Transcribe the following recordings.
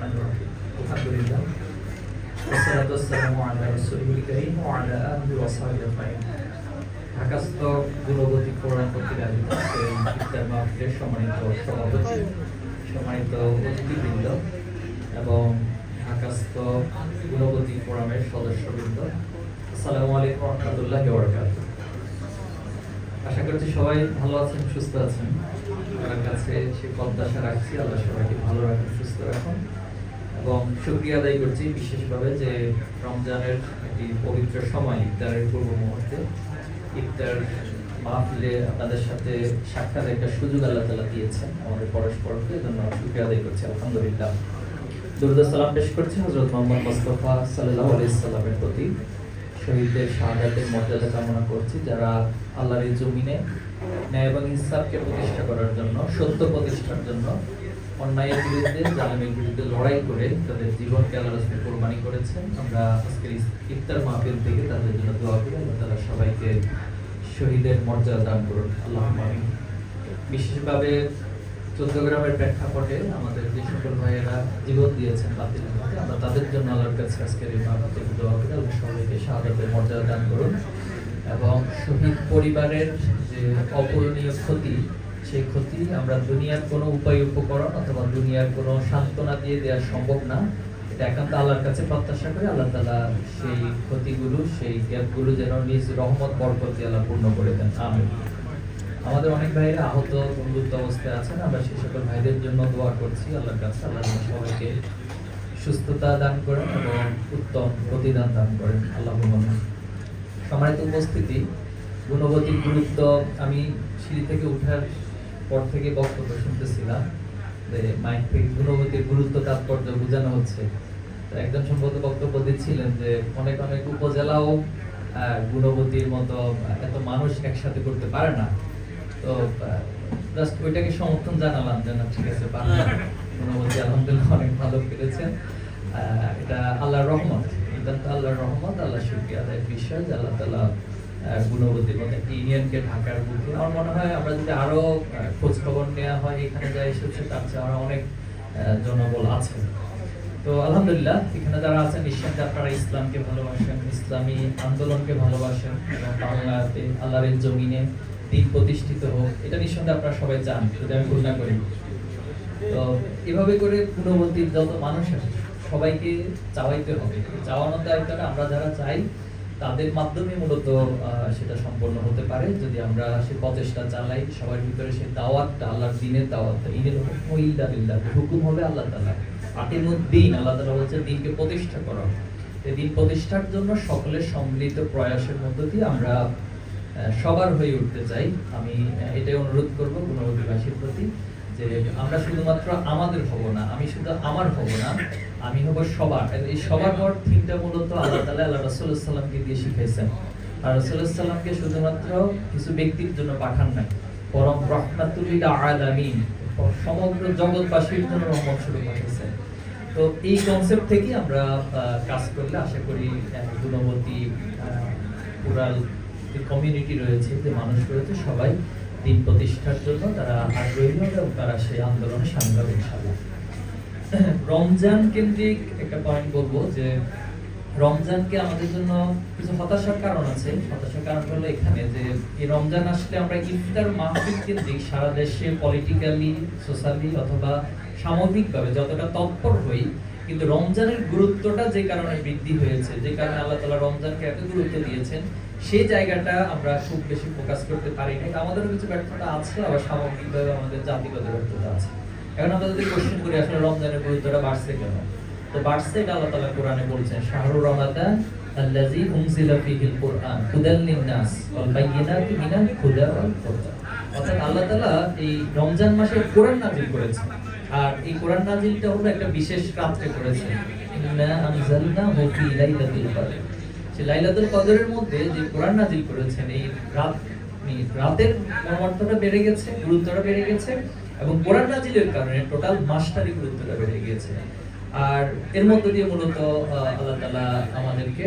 الرحمن الرحيم الحمد لله والصلاة والسلام على رسوله الكريم وعلى آله وصحبه أجمعين ঢাকাস্থ গুণগতি forum কর্তৃক আয়োজিত এই ইফতার মাহফিলের সম্মানিত সভাপতি সম্মানিত অতিথিবৃন্দ এবং ঢাকাস্থ গুণগতি ফোরামের সদস্যবৃন্দ আসসালামু আলাইকুম রহমতুল্লাহ বরকাত আশা করছি সবাই ভালো আছেন সুস্থ আছেন আপনার কাছে সে প্রত্যাশা রাখছি আল্লাহ সবাইকে ভালো রাখুন সুস্থ রাখুন এবং শুক্রিয়া আদায় করছি বিশেষভাবে যে রমজানের একটি পবিত্র সময়, ইফতারের পূর্ব মুহূর্তে। ইফতার মাহফিলে আপনাদের সাথে সাক্ষাৎ একটা সুযোগ আল্লাহ তালা দিয়েছেন আমাদের পরস্পরকে। এজন্য শুক্রিয়া আদায় করছি, আলহামদুলিল্লাহ। দুরুদ সালাম পেশ করছি হজরত মোহাম্মদ মোস্তফা সাল্লাহ আলাইসাল্লামের প্রতি। শহীদদের শাহাদাতের মর্যাদা কামনা করছি, যারা আল্লাহর জমিনে ন্যায় এবং ইনসাফকে প্রতিষ্ঠা করার জন্য, সত্য প্রতিষ্ঠার জন্য অন্যায়ের বিরুদ্ধে, জালেমের বিরুদ্ধে লড়াই করে তাদের জীবনকে আল্লাহ রাস্তায় কোরবানি করেছেন। আমরা আজকের ইফতার মাহফিল থেকে তাদের জন্য দোয়া করি, আল্লাহ তারা সবাইকে শহীদের মর্যাদা দান করুন। আল্লাহ বিশেষভাবে চৌদ্দগ্রামের প্রেক্ষাপটে আমাদের যে সকল ভাইয়েরা জীবন দিয়েছেন বাতিল আমরা তাদের জন্য আল্লাহর কাছে আজকের এই মাহফিল দোয়া করি, আল্লাহ সবাইকে শাহাদাতের মর্যাদা দান করুন। এবং শহীদ পরিবারের যে অপূরণীয় ক্ষতি সেই ক্ষতি আমরা দুনিয়ার কোনো উপায় উপকরণ অথবা দুনিয়ার কোনো সান্ত্বনা দিয়ে দেওয়া সম্ভব না। এটা একান্ত আল্লাহর কাছে প্রত্যাশা করে, আল্লাহ তালা সেই ক্ষতিগুলো, সেই গ্যাপগুলো যেন নিজ রহমত, বরকত আল্লাহ পূর্ণ করে দেন। আমিন। আমাদের অনেক ভাইরা আহত, বন্ধুত্ব অবস্থায় আছেন। আমরা সেই সকল ভাইদের জন্য দোয়া করছি। আল্লাহর কাছে আল্লাহ সবাইকে সুস্থতা দান করেন এবং উত্তম প্রতিদান দান করেন। আল্লাহ সম্মানিত উপস্থিতি, গুণগতির গুরুত্ব আমি সিঁড়ি থেকে উঠার পর থেকে বক্তব্য শুনতেছিলাম যে গুরুত্ব তাৎপর্য বোঝানো হচ্ছে। একজন সম্ভবত বক্তব্য দিচ্ছিলেন যে অনেক অনেক উপজেলাও মতো এত মানুষ একসাথে করতে পারে না। তো জাস্ট ওইটাকে সমর্থন জানালাম যে, না, ঠিক আছে গুণবতী আলহামদুলিল্লাহ অনেক ভালো পেরেছেন। এটা আল্লাহর রহমত। এটা আল্লাহর রহমত আল্লাহ শুক্রিয়া যে আল্লাহ তালা গুণবতীর মতো একটি ইউনিয়নকে ঢাকার বুকে। আমার মনে হয় আমরা যদি আরও আহ, খোঁজ খবর নেওয়া হয় এখানে যা এসেছে তার চেয়ে আরও অনেক জনবল আছে। তো আলহামদুলিল্লাহ এখানে যারা আছেন নিশ্চয়ই আপনারা ইসলামকে ভালোবাসেন ইসলামী আন্দোলনকে ভালোবাসেন এবং বাংলাতে আল্লাহর জমিনে দিন প্রতিষ্ঠিত হোক এটা নিঃসন্দেহে আপনারা সবাই চান যদি আমি না করি। তো এভাবে করে গুণবতীর যত মানুষ আছে সবাইকে চাওয়াইতে হবে। চাওয়ানোর দায়িত্বটা আমরা যারা চাই তাদের মাধ্যমে মূলত সেটা সম্পন্ন হতে পারে। যদি আমরা সে প্রচেষ্টা চালাই, সবার ভিতরে সেই দাওয়াতটা, আল্লাহর দিনের দাওয়াতটা, ঈদের ইল্লা হুকুম হবে আল্লাহ তাআলা আতিমুদ্দিন আল্লাহ তাআলা বলছে দিনকে প্রতিষ্ঠা করা। এই দিন প্রতিষ্ঠার জন্য সকলের সম্মিলিত প্রয়াসের মধ্য দিয়ে আমরা সবার হয়ে উঠতে চাই। আমি এটাই অনুরোধ করব গুণবতীবাসীর প্রতি। যে আমরা শুধুমাত্র আমাদের হব না, আমি শুধু আমার হব না, আমি হব সবার। এই সবার হওয়ার থিমটা মূলত আল্লাহ তাআলা আল্লাহ সাল্লামকে দিয়ে শিখাইছেন আর সাল্লামকে শুধুমাত্র কিছু ব্যক্তির জন্য পাঠান নাই, বরং রহমাতুল আলামিন, সমগ্র জগৎবাসীর জন্য রহমত স্বরূপ পাঠিয়েছেন। তো এই কনসেপ্ট থেকে আমরা কাজ করলে আশা করি গুণবতী পুরাল যে কমিউনিটি রয়েছে, যে মানুষ রয়েছে, সবাই দিন প্রতিষ্ঠার জন্য তারা আগ্রহী হবে এবং তারা সেই আন্দোলনে সামিল হবে রমজান কেন্দ্রিক একটা পয়েন্ট বলব যে, রমজানকে আমাদের জন্য কিছু হতাশার কারণ আছে। হতাশার কারণ হলো এখানে যে, এই রমজান আসলে আমরা ইফতার মাহফিল কেন্দ্রিক সারা দেশে পলিটিক্যালি সোশ্যালি অথবা সামগ্রিকভাবে যতটা তৎপর হই কিন্তু রমজানের গুরুত্বটা যে কারণে বৃদ্ধি হয়েছে, যে কারণে আল্লাহ তাআলা রমজানকে এত গুরুত্ব দিয়েছেন সেই জায়গাটা আমরা খুব বেশি ফোকাস করতে পারি না আমাদেরও কিছু ব্যর্থতা আছে, আবার সামগ্রিকভাবে আমাদের জাতিগত ব্যর্থতা আছে। এখন আমরা যদি কোশ্চেন করি, আসলে রমজানের গুরুত্বটা বাড়ছে কেন? তো বাড়ছে এটা আল্লাহ তাআলা কোরআনে বলছেন, শাহরু রমাদান আল্লাযী উনজিলা ফীহিল কুরআন হুদাল লিন-নাস ওয়াল বায়িনাতি মিনাল হুদা অর্থাৎ আল্লাহ তাআলা এই রমজান মাসে কোরআন নাযিল করেছেন। আর এই কোরআন নাযিলটা হলো একটা বিশেষ কদর। সেই লাইলাতুল কদরের মধ্যে যে কোরআন নাযিল করেছেন, এই রাত এই রাতের মর্যাদাটা বেড়ে গেছে, গুরুত্বটা বেড়ে গেছে এবং কোরআন নাজিলের কারণে টোটাল মাসটারই গুরুত্বটা বেড়ে গিয়েছে। আর এর মধ্য দিয়ে মূলত আল্লাহ তাআলা আমাদেরকে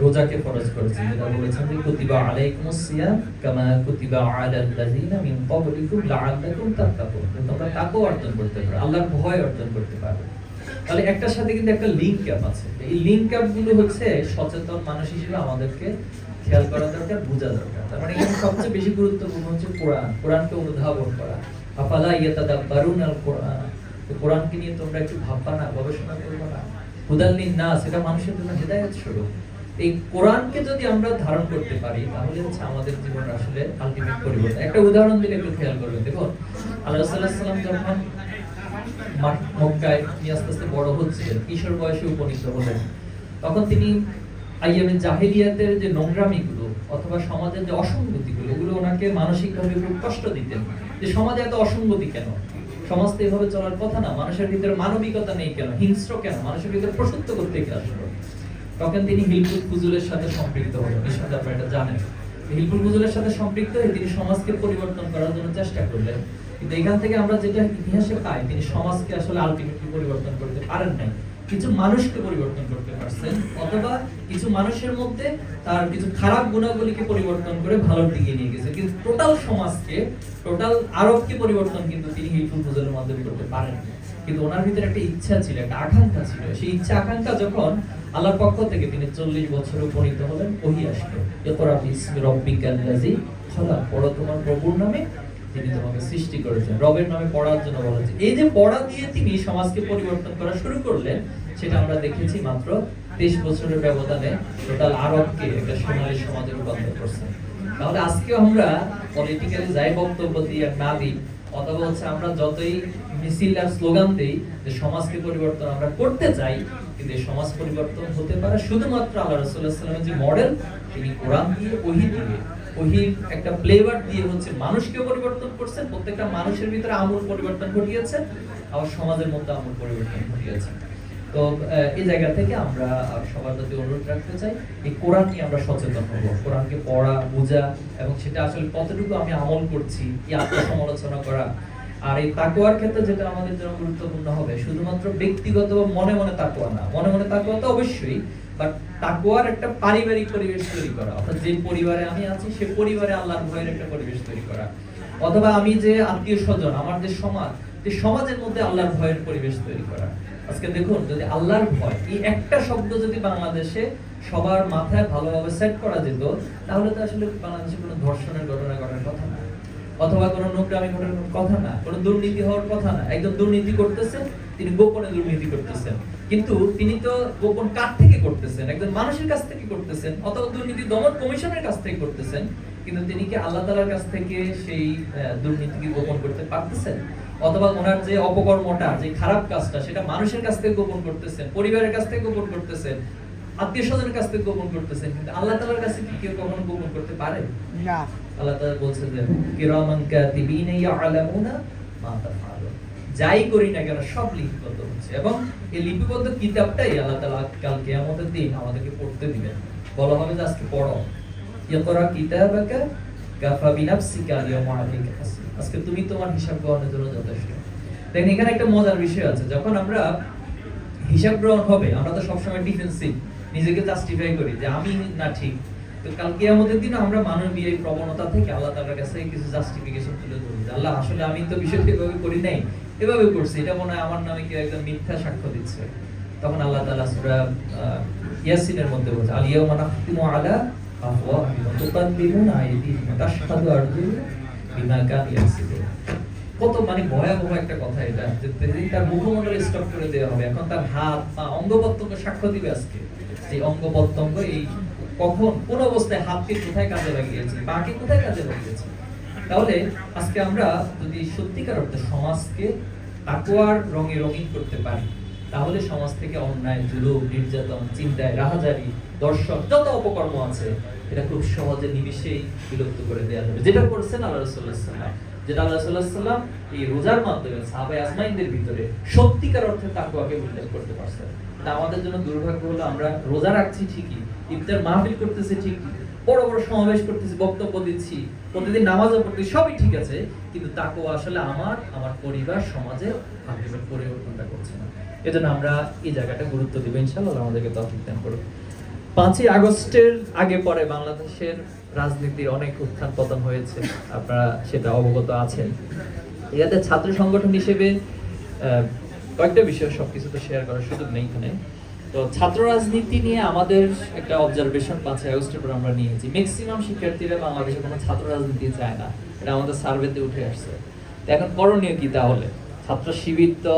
রোজাকে ফরজ করেছেন। যেটা বলেছেন যে, কুতিবা আলাইকুমুস সিয়াম কামা কুতিবা আলাল লাযিনা মিন ক্বাবলিকুম লাআল্লাকুম তাত্তাকুন। তোমরা তাকওয়া অর্জন করতে পারো, আল্লাহর ভয় অর্জন করতে পারো। তাহলে একটার সাথে কিন্তু একটা লিঙ্ক ক্যাপ আছে। এই লিঙ্ক ক্যাপগুলো হচ্ছে সচেতন মানুষ হিসেবে আমাদেরকে খেয়াল করা দরকার, বোঝা দরকার। তার মানে এখানে সবচেয়ে বেশি গুরুত্বপূর্ণ হচ্ছে কোরআন। কোরআনকে অনুধাবন করা। আফালা ইয়াতাদাব্বারুন আল কোরআন? কোরআনকে নিয়ে তোমরা একটু ভাববা না, গবেষণা করবা না। হুদাল্লিন না সেটা মানুষের জন্য হেদায়েত স্বরূপ। এই কোরআনকে যদি আমরা ধারণ করতে পারি, তাহলে হচ্ছে আমাদের জীবন আসলে আলটিমেট পরিবর্তন। একটা উদাহরণ দিলে একটু খেয়াল করবেন, দেখুন, আল্লাহ যখন মক্কায় তিনি আস্তে আস্তে বড় হচ্ছিলেন, কিশোর বয়সে উপনীত হলেন, তখন তিনি আইয়ামে জাহেলিয়াতের যে নোংরামিগুলো অথবা সমাজের যে অসঙ্গতিগুলো, এগুলো ওনাকে মানসিকভাবে খুব কষ্ট দিতেন। যে সমাজে এত অসঙ্গতি কেন? সমাজ তো এভাবে চলার কথা না, মানুষের ভিতরে মানবিকতা নেই কেন? হিংস্র কেন? মানুষের ভিতরে প্রসূত্ব করতে কে আসলো। তখন তিনি হিলফুল ফুজুলের সাথে সম্পৃক্ত হলেন। নিঃসন্দেহে আপনারা এটা জানেন। হিলফুল ফুজুলের সাথে সম্পৃক্ত হয়ে তিনি সমাজকে পরিবর্তন করার জন্য চেষ্টা করলেন। কিন্তু এখান থেকে আমরা যেটা ইতিহাসে পাই, তিনি সমাজকে আসলে আলটিমেটলি পরিবর্তন করতে পারেন নাই। কিছু মানুষকে পরিবর্তন করতে পারছেন, অথবা কিছু মানুষের মধ্যে তার কিছু খারাপ গুণাবলীকে পরিবর্তন করে ভালোর দিকে নিয়ে গেছে। কিন্তু টোটাল সমাজকে টোটাল আরবকে পরিবর্তন কিন্তু তিনি হিলফুল ফুজুলের মাধ্যমে করতে পারেন কিন্তু ওনার ভিতরে একটা ইচ্ছা ছিল, একটা আকাঙ্ক্ষা ছিল। সেই ইচ্ছা আকাঙ্ক্ষা যখন আল্লাহর পক্ষ থেকে তিনি চল্লিশ বছর উপনীত হলেন। ওহি আসলো। লাযী খলাক। পড়ো তোমার প্রভুর নামে। তিনি তোমাকে সৃষ্টি করেছেন। রবের নামে পড়ার জন্য এই যে পড়া দিয়ে তিনি সমাজকে পরিবর্তন করা শুরু করলেন, সেটা আমরা দেখেছি মাত্র তেইশ বছরের ব্যবধানে টোটাল আরবকে একটা সোনালী সমাজে রূপান্তর করছেন তাহলে আজকে আমরা পলিটিক্যালি যাই বক্তব্য দিই আর না দিই, অথবা হচ্ছে আমরা যতই মিছিল আর স্লোগান দেই যে সমাজকে পরিবর্তন আমরা করতে চাই, কিন্তু এই সমাজ পরিবর্তন হতে পারে শুধুমাত্র আল্লাহ রাসূলুল্লাহ সাল্লামের যে মডেল, তিনি কোরআন দিয়ে ওহী দিয়ে ওহির একটা ফ্লেভার দিয়ে হচ্ছে মানুষকে পরিবর্তন করছেন প্রত্যেকটা মানুষের ভিতরে আমূল পরিবর্তন ঘটিয়েছে, আবার সমাজের মধ্যে আমূল পরিবর্তন ঘটিয়েছে। তো এই জায়গা থেকে আমরা সবার প্রতি অনুরোধ রাখতে চাই, এই কোরআন নিয়ে আমরা সচেতন হব, কোরআনকে পড়া, বোঝা, এবং সেটা আসলে কতটুকু আমি আমল করছি কি আত্মসমালোচনা করা আর এই তাকুয়ার ক্ষেত্রে যেটা আমাদের জন্য গুরুত্বপূর্ণ হবে, শুধুমাত্র ব্যক্তিগত বা মনে মনে তাকুয়া না। মনে মনে তাকুয়া তো অবশ্যই বাট তাকুয়ার একটা পারিবারিক পরিবেশ তৈরি করা। অর্থাৎ যে পরিবারে আমি আছি, সে পরিবারে আল্লাহর ভয়ের একটা পরিবেশ তৈরি করা। অথবা আমি যে আত্মীয় স্বজন, আমার যে সমাজ, যে সমাজের মধ্যে আল্লাহর ভয়ের পরিবেশ তৈরি করা। আজকে দেখুন, যদি আল্লাহর ভয়, এই একটা শব্দ যদি বাংলাদেশে সবার মাথায় ভালোভাবে সেট করা যেত, তাহলে তো আসলে বাংলাদেশে কোনো ধর্ষণের ঘটনা ঘটার কথা না। অথবা কোনো নোংরামি ঘটার কথা না, কোনো দুর্নীতি হওয়ার কথা না। একজন দুর্নীতি করতেছেন তিনি গোপনে দুর্নীতি করতেছেন। কিন্তু তিনি তো গোপন কার থেকে করতেছেন? একজন মানুষের কাছ থেকে করতেছেন, অথবা দুর্নীতি দমন কমিশনের কাছ থেকে করতেছেন, কিন্তু তিনি কি আল্লাহ তালার কাছ থেকে সেই দুর্নীতিকে গোপন করতে পারতেছেন? অথবা ওনার যে অপকর্মটা, যে খারাপ কাজটা, সেটা মানুষের কাছ থেকে গোপন করতেছেন, পরিবারের কাছ থেকে গোপন করতেছেন আত্মীয় স্বজনের কাছ থেকে গোপন করতেছেন কিন্তু আল্লাহ তালার কাছে কি কেউ কখনো গোপন করতে পারে? না। আল্লাহ বলছেন যে কিরামান কাতিবিনা ইয়ালামুনা মা তাফআলুন। যাই করি না কেন সব লিপিবদ্ধ হচ্ছে। এবং এই লিপিবদ্ধ কিতাবটাই আল্লাহ কাল কিয়ামতের দিন আমাদেরকে পড়তে দিবেন। বলা হবে যে আজকে পড়ো। ইকরা কিতাবাকা কাফা বিনাফসিকা আল-ইয়াওমা আলাইকা হাসিব আজকে তুমি তোমার হিসাব গ্রহণের জন্য যথেষ্ট। দেখেন এখানে একটা মজার বিষয় আছে। যখন আমরা হিসাব গ্রহণ হবে আমরা তো সবসময় ডিফেন্সিভ নিজেকে জাস্টিফাই করি যে আমি না ঠিক। তো কাল কিয়ামতের দিন আমরা মানবীয় এই প্রবণতা থেকে আল্লাহ তাআলার কাছে কিছু জাস্টিফিকেশন তুলে ধরবো যে আল্লাহ, আসলে আমি তো বিষয়টি এভাবে করি নাই, এভাবে করছি। এটা মনে হয় আমার নামে কেউ একজন মিথ্যা সাক্ষ্য দিচ্ছে। তখন আল্লাহ তাআলা সূরা ইয়াসিনের মধ্যে বলছে, আল ইয়াউমা নাখতিমু আলা কত মানে ভয়াবহ একটা কথা এটা তার মুখমণ্ডল স্টপ করে দেওয়া হবে। এখন তার হাত, পা অঙ্গ সাক্ষ্য দিবে আজকে। এই অঙ্গ প্রত্যঙ্গ এই কখন, কোন অবস্থায় হাতকে কোথায় কাজে লাগিয়েছে পাকে কোথায় কাজে লাগিয়েছে? তাহলে আজকে আমরা যদি সত্যিকার অর্থে সমাজকে তাকুয়ার রঙে রঙিন করতে পারি, তাহলে সমাজ থেকে অন্যায়, জুলুম, নির্যাতন, চিন্তায় রাহাজারি দর্শক যত অপকর্ম আছে, এটা খুব সহজে নিমিশেই বিলুপ্ত করে দেওয়া যাবে। যেটা করছেন আল্লাহ রসুল্লাহ যেটা আল্লাহ সাল্লাম এই রোজার মাধ্যমে সাহাবাই আজমাইনদের ভিতরে সত্যিকার অর্থে তাকুয়াকে উল্লেখ করতে তা আমাদের জন্য দুর্ভাগ্য হলো আমরা রোজা রাখছি ঠিকই, ইফতার মাহফিল ঠিকই বড় বড় সমাবেশ করতেছি, বক্তব্য দিচ্ছি, প্রতিদিন নামাজও পড়তেছি, সবই ঠিক আছে, কিন্তু তাকুয়া আসলে আমার আমার পরিবার, সমাজে পরিবর্তনটা করছে না। এজন্য আমরা এই জায়গাটা গুরুত্ব দেবো, ইনশাআল্লাহ আল্লাহ আমাদেরকে তৌফিক দান পাঁচই আগস্টের আগে পরে বাংলাদেশের রাজনীতির অনেক উত্থান পতন হয়েছে, আপনারা সেটা অবগত আছেন। এটাতে ছাত্র সংগঠন হিসেবে কয়েকটা বিষয় সবকিছু তো শেয়ার করার সুযোগ নেই এখানে। তো ছাত্র রাজনীতি নিয়ে আমাদের একটা অবজারভেশন পাঁচই আগস্টের পর আমরা নিয়েছি। ম্যাক্সিমাম শিক্ষার্থীরা বাংলাদেশে কোনো ছাত্র রাজনীতি চায় না। এটা আমাদের সার্ভেতে উঠে আসছে। তো এখন করণীয় কি তাহলে? ছাত্র শিবির তো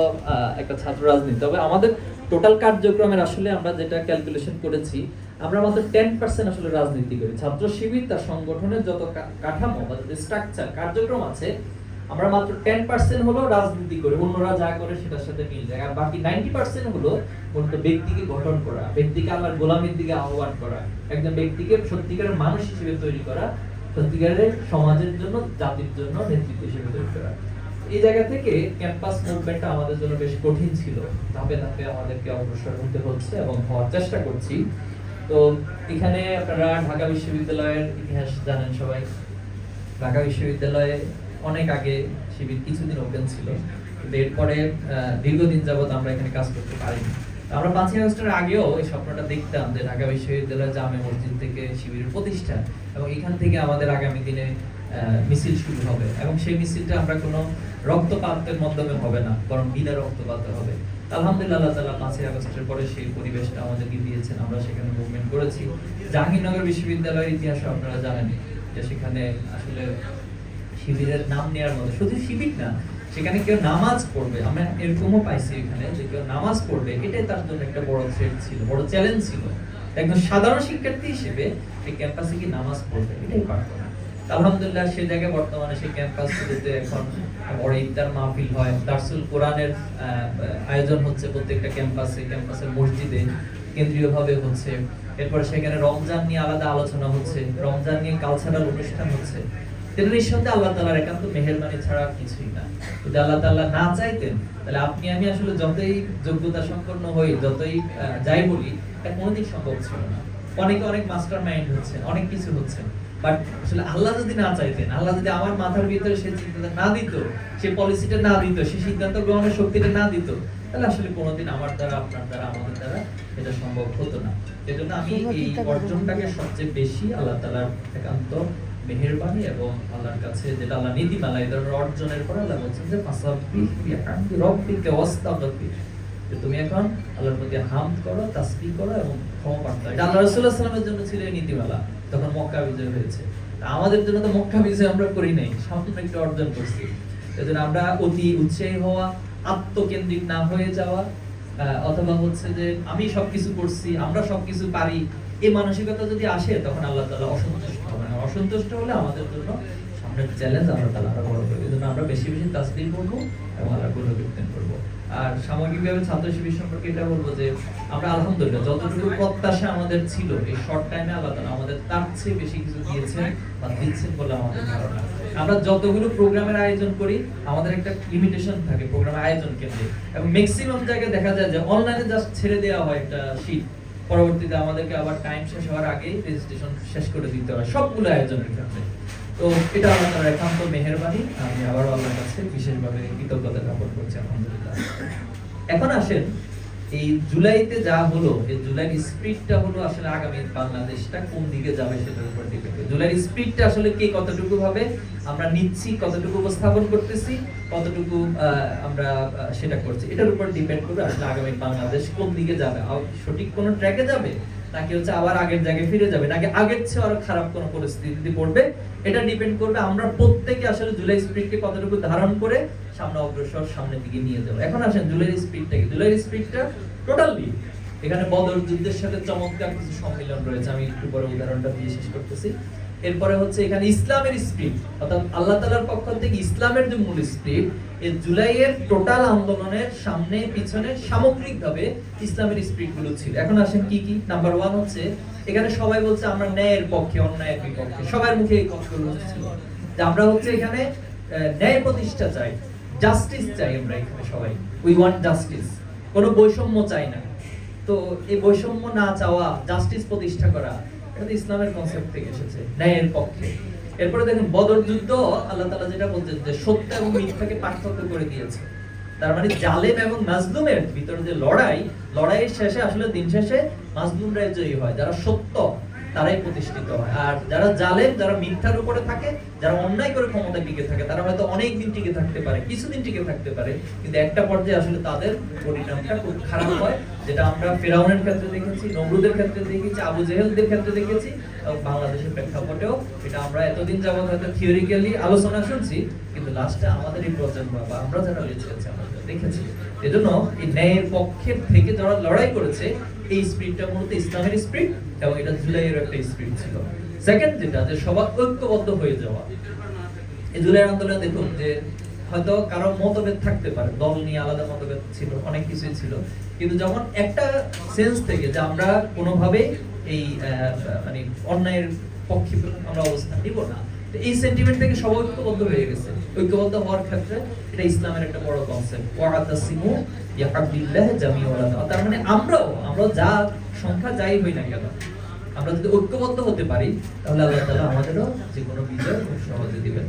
একটা ছাত্র রাজনীতি। তবে আমাদের টোটাল কার্যক্রমের আসলে আমরা যেটা ক্যালকুলেশন করেছি আমরা মাত্র টেন পার্সেন্ট আসলে রাজনীতি করি। ছাত্র শিবির, তার সংগঠনের যত কাঠামো বা স্ট্রাকচার কার্যক্রম আছে, আমরা মাত্র টেন পার্সেন্ট হলো রাজনীতি করে। অন্যরা যা করে সেটার সাথে মিল যায়। আর বাকি নাইনটি পার্সেন্ট হলো মূলত ব্যক্তিকে গঠন করা, ব্যক্তিকে আমার গোলামীর দিকে আহ্বান করা, একজন ব্যক্তিকে সত্যিকারের মানুষ হিসেবে তৈরি করা, সত্যিকারের সমাজের জন্য, জাতির জন্য নেতৃত্ব হিসেবে তৈরি করা। এই জায়গা থেকে ক্যাম্পাস মুভমেন্টটা আমাদের জন্য বেশ কঠিন ছিল। ধাপে ধাপে আমাদেরকে অগ্রসর হতে হচ্ছে এবং হওয়ার চেষ্টা করছি। তো এখানে আপনারা ঢাকা বিশ্ববিদ্যালয়ের ইতিহাস জানেন সবাই। ঢাকা বিশ্ববিদ্যালয়ে অনেক আগে শিবির কিছুদিন ওপেন ছিল। এরপরে দীর্ঘদিন যাবত আমরা এখানে কাজ করতে পারিনি। আমরা পাঁচই আগস্টের আগেও এই স্বপ্নটা দেখতাম যে ঢাকা বিশ্ববিদ্যালয় জামে মসজিদ থেকে শিবিরের প্রতিষ্ঠা এবং এখান থেকে আমাদের আগামী দিনে মিছিল শুরু হবে। এবং সেই মিছিলটা আমরা কোনো রক্তপাতের মাধ্যমে হবে না, বরং বিনা রক্তপাতে হবে। আলহামদুলিল্লাহ তাআলা পাঁচই আগস্টের পরে সেই পরিবেশটা আমাদেরকে দিয়েছেন। আমরা সেখানে মুভমেন্ট করেছি। জাহাঙ্গীরনগর বিশ্ববিদ্যালয়ের ইতিহাস আপনারা জানেন যে সেখানে আসলে শিবিরের নাম নেওয়ার মতো, শুধু শিবির না, সেখানে কেউ নামাজ পড়বে। আমরা এরকমও পাইছি এখানে যে কেউ নামাজ পড়বে। এটাই তার জন্য একটা বড় থ্রেট ছিল, বড় চ্যালেঞ্জ ছিল। একজন সাধারণ শিক্ষার্থী হিসেবে এই ক্যাম্পাসে কি নামাজ পড়বে? এটাই না। আলহামদুলিল্লাহ, সে জায়গায় বর্তমানে সেই ক্যাম্পাসগুলোতে এখন বড় ইফতার মাহফিল হয়। দার্সুল কোরআনের আয়োজন হচ্ছে প্রত্যেকটা ক্যাম্পাসে ক্যাম্পাসের মসজিদে কেন্দ্রীয়ভাবে হচ্ছে। এরপর সেখানে রমজান নিয়ে আলাদা আলোচনা হচ্ছে। রমজান নিয়ে কালচারাল অনুষ্ঠান হচ্ছে। আল্লাহ তাআলার একান্ত মেহেরবানি ছাড়া কিছুই না। যদি আল্লাহ তাআলা না চাইতেন, তাহলে আপনি, আমি আসলে যতই যোগ্যতা সম্পন্ন হই, যতই যাই বলি এটা কোনোদিন সম্ভব ছিল না। অনেকে অনেক মাস্টার মাইন্ড হচ্ছে অনেক কিছু হচ্ছে বাট আসলে আল্লাহ যদি না চাইতেন আল্লাহ যদি আমার মাথার ভিতরে সেই চিন্তাটা না দিত সেই পলিসিটা না দিত সেই সিদ্ধান্ত গ্রহণের শক্তিটা না দিত তাহলে আসলে কোনোদিন আমার দ্বারা আপনার দ্বারা আমাদের দ্বারা এটা সম্ভব হতো না। এজন্য আমি এই অর্জনটাকে সবচেয়ে বেশি আল্লাহ তাআলার একান্ত মেহেরবানি এবং আল্লাহর কাছে যেটা আল্লাহ নীতিমালা এই ধরনের অর্জনের পর আল্লাহ বলছেন যে ফাসাব্বি বিহামদি যে তুমি এখন আল্লাহর প্রতি হামদ করো তাসবিহ করো এবং ক্ষমা প্রার্থনা এটা আল্লাহ আলাইহি ওয়াসাল্লামের জন্য ছিল এই নীতিমালা। তখন মক্কা বিজয় হয়েছে। আমাদের জন্য তো মক্কা বিজয় আমরা করি নাই সামান্য একটু অর্জন করছি। এজন্য আমরা অতি উৎসাহী হওয়া, আত্মকেন্দ্রিক না হয়ে যাওয়া অথবা হচ্ছে যে আমি সবকিছু করছি, আমরা সবকিছু পারি এই মানসিকতা যদি আসে, তখন আল্লাহ তালা অসন্তুষ্ট হবে না অসন্তুষ্ট হলে আমাদের জন্য সামনের চ্যালেঞ্জ আল্লাহ তাআলা আরও বড় করবে। এজন্য আমরা বেশি বেশি তাসবিহ করব এবং আল্লাহর গুণকীর্তন করব। আর সামগ্রিকভাবে ছাত্র শিবির সম্পর্কে এটা বলব যে, আমরা আলহামদুলিল্লাহ যতটুকু প্রত্যাশা আমাদের ছিল, এই শর্ট টাইমে তাআলা আমাদের তার চেয়ে বেশি কিছু দিয়েছেন বা দিচ্ছেন বলে আমাদের ধারণা। আমরা যতগুলো প্রোগ্রামের আয়োজন করি, আমাদের একটা লিমিটেশন থাকে প্রোগ্রামের আয়োজন কেন্দ্রে। এবং ম্যাক্সিমাম জায়গায় দেখা যায় যে অনলাইনে জাস্ট ছেড়ে দেওয়া হয় একটা শীট পরবর্তীতে আমাদেরকে আবার টাইম শেষ হওয়ার আগেই রেজিস্ট্রেশন শেষ করে দিতে হয় সবগুলো আয়োজনের ক্ষেত্রে। তো এটা আল্লাহ তাআলার একান্ত মেহেরবানি। আমি আবারও আল্লাহর কাছে বিশেষভাবে কৃতজ্ঞতা জ্ঞাপন করছি, আলহামদুলিল্লাহ। এখন আসেন, এই জুলাইতে যা হলো, এই স্পিডটা হলো আসলে আগামী বাংলাদেশটা কোন দিকে যাবে সেটার উপর ডিপেন্ড জুলাইয়ের স্পিডটা আসলে কে কতটুকু ভাবে, আমরা নিচ্ছি, কতটুকু উপস্থাপন করতেছি, কতটুকু আমরা সেটা করছি। এটার উপর ডিপেন্ড করবে আসলে আগামী বাংলাদেশ কোন দিকে যাবে। সঠিক কোন ট্র্যাকে যাবে? নাকি হচ্ছে আবার আগের জায়গায় ফিরে যাবে? নাকি আগের চেয়ে আরও খারাপ কোনো পরিস্থিতি পড়বে, এটা ডিপেন্ড করবে আমরা প্রত্যেকে আসলে জুলাই স্পিডকে কতটুকু ধারণ করে সামনে অগ্রসর সামনের দিকে নিয়ে যাব। এখন আসেন জুলাই স্পিডটাকে জুলাই স্পিডটা টোটালি এখানে বদর যুদ্ধের সাথে চমৎকার কিছু সম্মেলন রয়েছে। আমি একটু পরে উদাহরণটা দিয়ে শেষ করতেছি। এরপরে হচ্ছে এখানে ইসলামের স্পিড, অর্থাৎ আল্লাহ তাআলার পক্ষ থেকে ইসলামের যে মূল স্পিড, এই জুলাইয়ের টোটাল আন্দোলনের সামনে পিছনে সামগ্রিকভাবে ইসলামের স্পিডগুলো ছিল। এখন আসেন কি কি? নাম্বার ওয়ান হচ্ছে, এখানে সবাই বলছে আমরা ন্যায়ের পক্ষে, অন্যায়ের বিপক্ষে। সবার মুখে এই কথাগুলো ছিল যে আমরা হচ্ছে এখানে ন্যায় প্রতিষ্ঠা চাই জাস্টিস চাই আমরা এখানে সবাই। উই ওয়ান্ট জাস্টিস কোনো বৈষম্য চাই না। তো এই বৈষম্য না চাওয়া জাস্টিস প্রতিষ্ঠা করা এটা ইসলামের কনসেপ্ট থেকে এসেছে, ন্যায়ের পক্ষে। এরপরে দেখেন, বদর যুদ্ধ, আল্লাহ তাআলা যেটা বলছেন যে সত্য এবং মিথ্যাকে পার্থক্য করে দিয়েছে। তার মানে জালেম এবং মাজলুমের ভিতরে যে লড়াই, লড়াইয়ের শেষে, আসলে দিন শেষে মাজলুমরাই জয়ী হয়, যারা সত্য তারাই প্রতিষ্ঠিত হয়। আর যারা জালেম, যারা মিথ্যার উপরে থাকে, যারা অন্যায় করে ক্ষমতা টিকে থাকে, তারা হয়তো অনেক দিন টিকে থাকতে পারে, কিছুদিন টিকে থাকতে পারে, কিন্তু একটা পর্যায়ে আসলে তাদের পরিণামটা খুব খারাপ হয়, যেটা আমরা ফেরাউনের ক্ষেত্রে দেখেছি, নমরুদের ক্ষেত্রে দেখেছি, আবু জেহেলদের ক্ষেত্রে দেখেছি, এবং বাংলাদেশের প্রেক্ষাপটেও এটা আমরা এতদিন যাবত হয়তো থিওরিক্যালি আলোচনা শুনছি, কিন্তু লাস্টে আমাদের এই প্রজন্ম বা আমরা যারা বেঁচে আছি আমরা দেখেছি। এজন্য এই ন্যায়ের পক্ষের থেকে যারা লড়াই করেছে এই স্পিরিটটা মূলত ইসলামের স্পিরিট এবং এটা জুলাইয়ের একটা স্পিরিট ছিল। সেকেন্ড যেটা, যে সবার ঐক্যবদ্ধ হয়ে যাওয়া। এই জুলাই আন্দোলনে দেখুন যে হয়তো কারও মতভেদ থাকতে পারে, দল নিয়ে আলাদা মতভেদ ছিল, অনেক কিছুই ছিল। কিন্তু যখন একটা সেন্স থেকে যে আমরা কোনোভাবে এই মানে অন্যায়ের পক্ষে আমরা অবস্থান নিব না। এই সেন্টিমেন্ট থেকে সবাই ঐক্যবদ্ধ হয়ে গেছে। ঐক্যবদ্ধ হওয়ার ক্ষেত্রে এটা ইসলামের একটা বড় কনসেপ্ট ইয়াহাবিল্লাহ তার মানে আমরাও আমরা যা সংখ্যা যাই হই না কেন, আমরা যদি ঐক্যবদ্ধ হতে পারি, তাহলে আল্লাহ আমাদেরও যে কোনো বিজয় খুব সহজে দিবেন।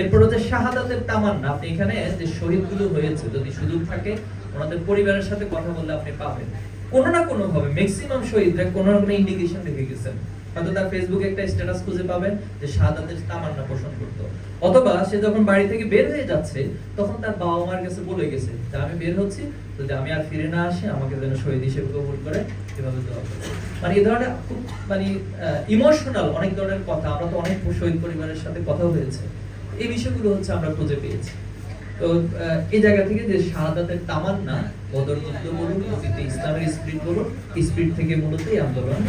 এরপর হচ্ছে শাহাদাতের তামান্না। আপনি এখানে যে শহীদগুলো হয়েছে, যদি সুযোগ থাকে, ওনাদের পরিবারের সাথে কথা বললে আপনি পাবেন। কোনো না কোনো ভাবে ম্যাক্সিমাম শহীদরা কোনো না কোনো ইন্ডিকেশন দেখে গেছেন। হয়তো তার ফেসবুকে একটা স্ট্যাটাস খুঁজে পাবেন যে শাহাদাতের তামান্না পোষণ করতো। অথবা সে যখন বাড়ি থেকে বের হয়ে যাচ্ছে, তখন তার বাবা মার কাছে বলে গেছে যে, আমি বের হচ্ছি যদি আমি আর ফিরে না আসি, আমাকে যেন শহীদ হিসেবে কবুল করে এভাবে দোয়া করবে মানে এই ধরনের খুব মানে ইমোশনাল অনেক ধরনের কথা। আমরা তো অনেক শহীদ পরিবারের সাথে কথা হয়েছে। এই বিষয়গুলো হচ্ছে আমরা খুঁজে পেয়েছি। তো এই জায়গা থেকে যে শাহাদাতের তামান্না, বদর যুদ্ধ বলুন ইসলামের স্পিরিট বলুন স্পিরিট থেকে মূলত এই আন্দোলন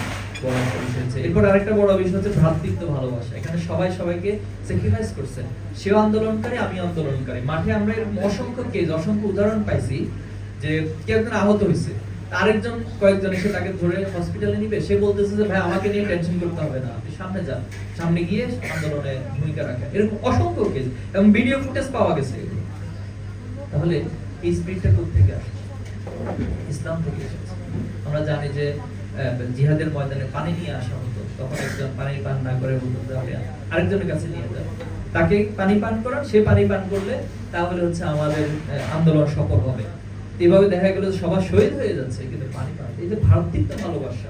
একটা বিষয় হচ্ছে। এরপর আরেকটা বড় বিষয় হচ্ছে ভ্রাতৃত্ব ভালোবাসা। এখানে সবাই সবাইকে স্যাক্রিফাইস করছেন সেও আন্দোলনকারী, আমি আন্দোলনকারী। মাঠে আমরা অসংখ্য কেস অসংখ্য উদাহরণ পাইছি যে কেউ একজন আহত হয়েছে। আরেকজন, কয়েকজন এসে তাকে ধরে হসপিটালে নিবে। সে বলতেছে যে, ভাই, আমাকে নিয়ে টেনশন করতে হবে না। আপনি সামনে যান। সামনে গিয়ে আন্দোলনে ভূমিকা রাখেন। এরকম অসংখ্য কেস এবং ভিডিও ফুটেজ পাওয়া গেছে। তাহলে এই স্পিরিটটা থেকে আসে ইসলাম থেকে এসেছে। আমরা জানি যে জিহাদের ময়দানে পানি নিয়ে আসা হতো। তখন একজন পানি পান না করে আরেকজনের কাছে নিয়ে যান। তাকে পানি পান করান সে পানি পান করলে তাহলে হচ্ছে আমাদের আন্দোলন সফল হবে। এভাবে দেখা গেল সবার শহীদ হয়ে যাচ্ছে কিন্তু পানি পান। এই যে ভারতীয় ভালোবাসা,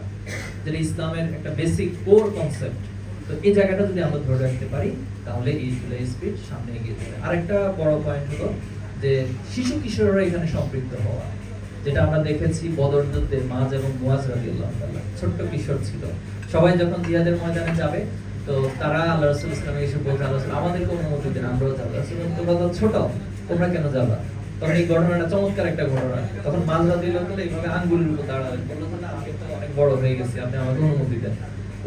যেটা ইসলামের একটা বেসিক কোর কনসেপ্ট তো এই জায়গাটা যদি আমরা ধরে রাখতে পারি, তাহলে এই জুলাই স্পিড সামনে এগিয়ে যাবে। আরেকটা বড় পয়েন্ট হলো যে শিশু কিশোররা এখানে সম্পৃক্ত হওয়া। যেটা আমরা দেখেছি বদর যুদ্ধে মাঝ এবং মুয়াজ রাদিয়াল্লাহু তাআলা ছোট্ট কিশোর ছিল। সবাই যখন জিহাদের ময়দানে যাবে, তো তারা আল্লাহ রাসূল ইসলামে এসে বলছে, আল্লাহ আমাদেরকে অনুমতি দেন আমরাও যাব। রাসূল তোমরা ছোট, তোমরা কেন যাবা? তখন এই ঘটনাটা চমৎকার একটা ঘটনা। তখন রাদিয়াল্লাহু তাআলা এইভাবে আঙ্গুলের উপর দাঁড়ালেন। বলল আমি তো অনেক বড় হয়ে গেছি, আপনি আমাকে অনুমতি দেন।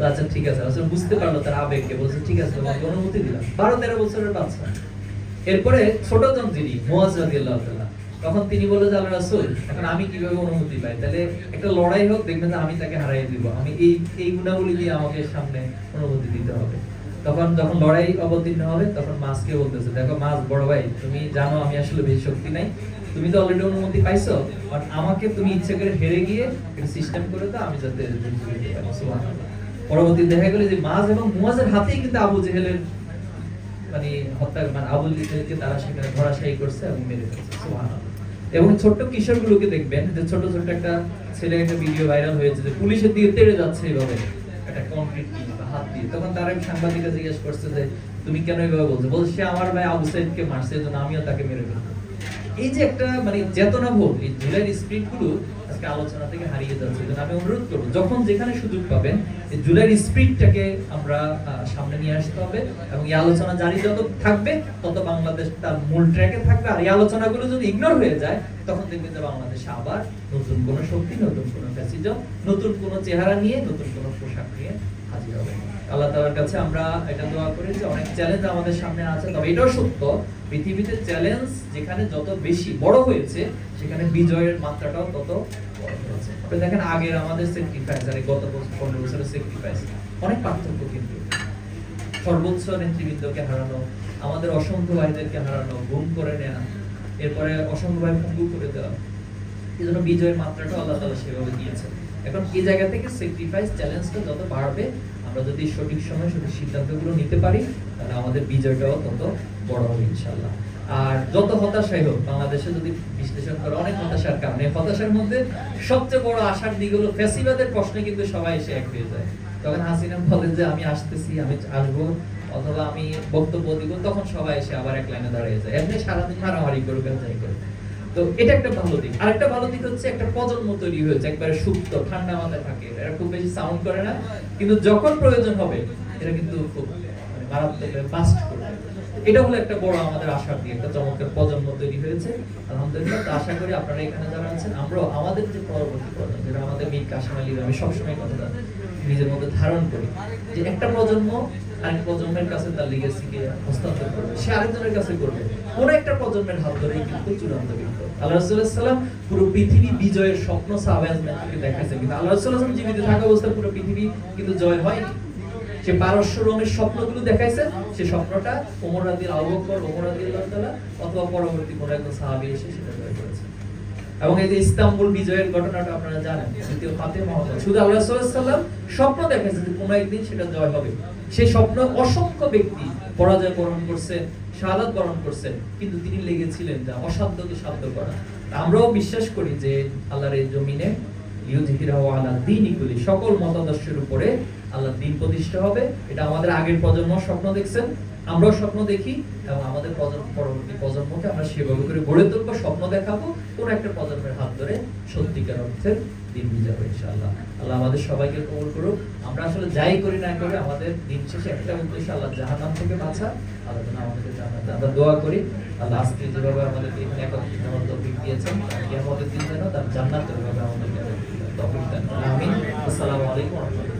আচ্ছা ঠিক আছে। আসলে বুঝতে পারল তার আবেগকে, বলছে, ঠিক আছে, তোমাকে অনুমতি দিলাম। বারো তেরো বছরের বাচ্চা। এরপরে ছোট জন যিনি, মুয়াজ রাদিয়াল্লাহু তাআলা তখন তিনি বললেন যে, আল্লাহ রাসূল, এখন আমি কীভাবে অনুমতি পাই? তাহলে একটা লড়াই হোক, দেখবেন যে আমি তাকে হারিয়ে দিব। আমি এই এই গুণাবলী দিয়ে আমাকে সামনে অনুমতি দিতে হবে। তখন, যখন লড়াই অবতীর্ণ হবে, তখন মাসকে বলতেছে, দেখো মাস বড় ভাই, তুমি জানো আমি আসলে বেশি শক্তি নাই। তুমি তো অলরেডি অনুমতি পাইছো বাট আমাকে তুমি ইচ্ছে করে হেরে গিয়ে একটা সিস্টেম করে দাও, আমি যাতে পরবর্তী দেখা গেল যে মাস এবং মুয়াজের হাতেই কিন্তু আবু জেহেলের মানে হত্যা মানে আবুল ইসলামকে তারা সেখানে ধরাশায়ী করছে এবং মেরে ফেলছে। সুবহানাল্লাহ। এবং ছোট্ট কিশোরগুলোকে দেখবেন, যে ছোট ছোট একটা ছেলে একটা ভিডিও ভাইরাল হয়েছে যে পুলিশের দিকে তেড়ে যাচ্ছে এইভাবে একটা কংক্রিট বা হাত দিয়ে। তখন তারা সাংবাদিক জিজ্ঞেস করছে যে, তুমি কেন এইভাবে বলছো? বলছে, সে আমার ভাই আবু সাইদকে মারছে, এজন্য আমিও তাকে মেরে ফেলব এই যে একটা মানে চেতনা ভোগ এই জুলাইয়ের স্পিরিটগুলো আজকে আলোচনা থেকে হারিয়ে যাচ্ছে। আমি অনুরোধ করব, যখন যেখানে সুযোগ পাবেন জুলাইয়ের স্পিডটাকে আমরা সামনে নিয়ে আসতে হবে এবং এই আলোচনা জারি যত থাকবে, তত বাংলাদেশ তার মূল ট্র্যাকে থাকবে। আর এই আলোচনাগুলো যদি ইগনোর হয়ে যায়, তখন দেখবেন যে বাংলাদেশে আবার নতুন কোনো শক্তি, নতুন কোনো ফ্যাসিজম, নতুন কোনো চেহারা নিয়ে, নতুন কোনো পোশাক নিয়ে আল্লাহ তাআলার কাছে আমরা এটা দোয়া করি যে অনেক চ্যালেঞ্জ আমাদের সামনে আছে, তবে এটাও সত্য, পৃথিবীতে চ্যালেঞ্জ যেখানে যত বেশি বড় হয়েছে, সেখানে বিজয়ের মাত্রাটাও তত বড় দেখেন আগের আমাদের আর গত পনেরো বছরের অনেক পার্থক্য কিন্তু। সর্বোচ্চ নেতৃবৃন্দকে হারানো, আমাদের অসংখ্য হারানো করে নেওয়া এরপরে অসংখ্য ভাই করে দেওয়া, এই জন্য বিজয়ের মাত্রাটা আল্লাহ তাআলা সেভাবে দিয়েছেন। এখন এই জায়গা থেকে স্যাক্রিফাইস চ্যালেঞ্জটা যত বাড়বে, আমরা যদি সঠিক সময় সঠিক সিদ্ধান্তগুলো নিতে পারি, তাহলে আমাদের বিজয়টাও তত বড় হবে ইনশাআল্লাহ। আর যত হতাশাই হোক, বাংলাদেশে যদি বিশ্লেষণ করে, অনেক হতাশার কারণে। হতাশার মধ্যে সবচেয়ে বড় আশার দিক হলো ফ্যাসিবাদের প্রশ্নে কিন্তু সবাই এসে এক হয়ে যায়। তখন হাসিনা বলেন যে, আমি আসতেছি, আমি আসব, অথবা আমি বক্তব্য দিব, তখন সবাই এসে আবার এক লাইনে দাঁড়িয়ে যায়। এমনি সারাদিন মারামারি করবে, যাই করে তো এটা একটা ভালো দিক। আরেকটা ভালো দিক হচ্ছে একটা প্রজন্ম তৈরি হয়েছে, একবারে সুপ্ত, ঠান্ডা মাথায় থাকে। এরা খুব বেশি সাউন্ড করে না, কিন্তু যখন প্রয়োজন হবে কিন্তু খুব মানে মারাত্মক ফাস্ট করবে। এটা হলো একটা বড় আমাদের আশার দিক একটা চমৎকার প্রজন্ম তৈরি হয়েছে। আলহামদুলিল্লাহ, তো আশা করি আপনারা এখানে যারা আছেন, আমরাও আমাদের যে পরবর্তী প্রজন্ম যেটা আমাদের মীর কাশিম আলী আমি সবসময় কথাটা নিজের মধ্যে ধারণ করি যে একটা প্রজন্ম আরেক প্রজন্মের কাছে তার লিগেসিকে হস্তান্তর করবে, সে আরেকজনের কাছে করবে। কোন একটা প্রজন্মের হাত ধরেই কিন্তু চূড়ান্ত আল্লাহ পুরো পৃথিবী বিজয়ের স্বপ্ন দেখাইছে কিন্তু আল্লাহ জীবিত থাকা অবস্থায় পুরো পৃথিবী কিন্তু জয় হয়নি। সে পারস্য স্বপ্নগুলো দেখাইছে, সে স্বপ্নটা ওমর রাদিল আবু বকর ওমর তাআলা অথবা পরবর্তী একজন সাহাবী এসে সেটা জয় করেছে। এবং এই যে ইস্তাম্বুল বিজয়ের ঘটনাটা আপনারা জানেন, দ্বিতীয় ফাতে মহম্মদ শুধু আল্লাহ সাল্লাম স্বপ্ন দেখাইছে যে কোনো একদিন সেটা জয় হবে। সেই স্বপ্ন অসংখ্য ব্যক্তি পরাজয় বরণ করছে শাহাদাত বরণ করছে কিন্তু তিনি লেগেছিলেন যা অসাধ্যকে সাধ্য করা। আমরাও বিশ্বাস করি যে আল্লাহর এই জমিনে সকল মতাদর্শের উপরে আল্লাহ দিন প্রতিষ্ঠা হবে। এটা আমাদের আগের প্রজন্ম স্বপ্ন দেখছেন, আমরাও স্বপ্ন দেখি এবং আমাদের প্রজন্ম, পরবর্তী প্রজন্মকে আমরা সেভাবে করে গড়ে তুলবো, স্বপ্ন দেখাবো, কোন একটা প্রজন্মের হাত ধরে সত্যিকার অর্থের দিন বিজয় হবে ইনশাআল্লাহ। আল্লাহ আমাদের সবাইকে কবল করুক। আমরা আসলে যাই করি না করি, আমাদের দিন শেষে একটা উদ্দেশ্য আল্লাহ জাহান্নাম থেকে বাঁচা। আল্লাহ আমাদেরকে জানাতে আমরা দোয়া করি। আল্লাহ আজকে যেভাবে আমাদেরকে এখানে একত্রিত হওয়ার তৌফিক দিয়েছেন, কিয়ামতের দিন যেন তার জান্নাত যেভাবে আমাদেরকে দেন আসসালামু আলাইকুম